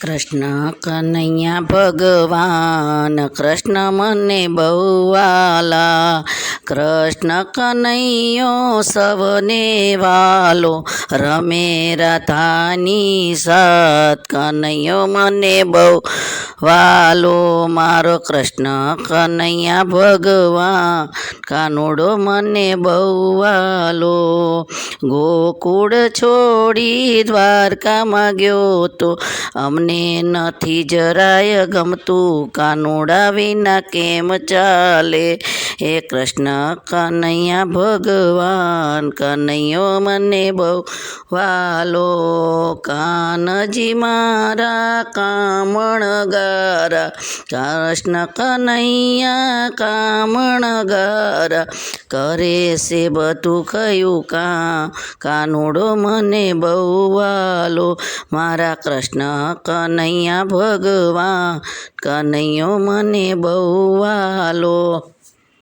કૃષ્ણ કનૈયા ભગવાન, કૃષ્ણ મને બહુ વાલા કૃષ્ણ કનૈયો સવને વાલો, રમે રાધાની સાત. કનૈયો મને બહુ વાલો મારો કૃષ્ણ કનૈયા ભગવાન, કાનુડો મને બહુ વાલો. ગોકુળ છોડી દ્વારકામાં ગયો તો અમને નથી જરાય ગમતું. કાનુડા વિના કેમ ચાલે? હે કૃષ્ણ કનૈયા ભગવાન, કનૈયો મને બહુ વાલો. કાનજી મારા કામણ ગારા કૃષ્ણ કનૈયા કામણ ગારા કરે છે બધું કયું કા કાનુડો મને બહુ વાલો મારા કૃષ્ણ કનૈયા ભગવાન, કનૈયો મને બહુ વાલો